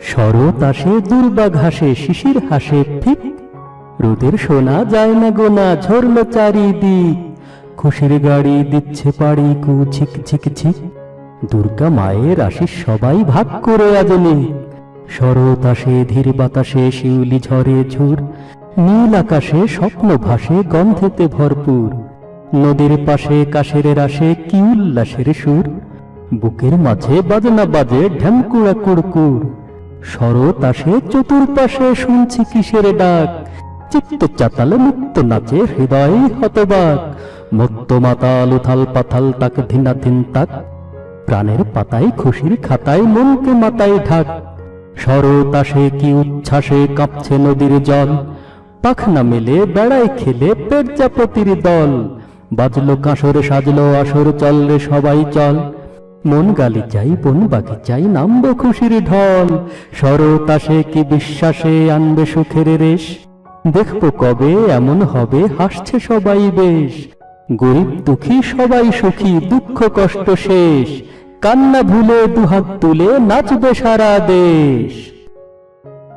শরৎ আসে, দুর্বা ঘাসে, শিশির হাসে, ঠিক রোদের শোনা যায় না গোনা ঝরল চারিদিক। খুশির গাড়ি দিচ্ছে পাড়ি কু ছিক ছিক ছিক দুর্গা মায়ের আশিস সবাই ভাগ করে আজনে শরৎ আসে, ধীর বাতাসে, শিউলি ঝরে ঝুর। নীল আকাশে, স্বপ্ন ভাসে, গন্ধেতে ভরপুর। নদীর পাশে, কাশের রাশে কি উল্লাসের সুর। বুকের মাঝে বাজনা বাজে ঢ্যামকুড়া কুড়কুড় শরৎ আসে, চতুর্পাশে শুনছি কিসের ডাক। চিত্ত চাতাল মুক্ত নাচে হৃদয় হতবাক। মত্ত মাতাল, উথাল পাথাল, তাক ধিনা ধিন তাক। প্রাণের পাতায় খুশির খাতায়, মনকে মাতায় ঢাক। শরৎ আসে কি উচ্ছ্বাসে কাঁপছে নদীর জল। পাখনা মেলে, বেড়ায় খেলে পেরজাপতির দল। বাজলো কাঁসরে, সাজলো আসর, চল রে সবাই চল। মন গালি চাই, বন বাকি চাই, নামব খুশির ঢল। শরৎ আসে কি বিশ্বাসে, আনবে সুখের রেশ। দেখব কবে এমন হবে, হাসছে সবাই বেশ। গরিব দুঃখী, সবাই সুখী, দুঃখ কষ্ট শেষ। কান্না ভুলে দুহাত তুলে নাচবে সারা দেশ।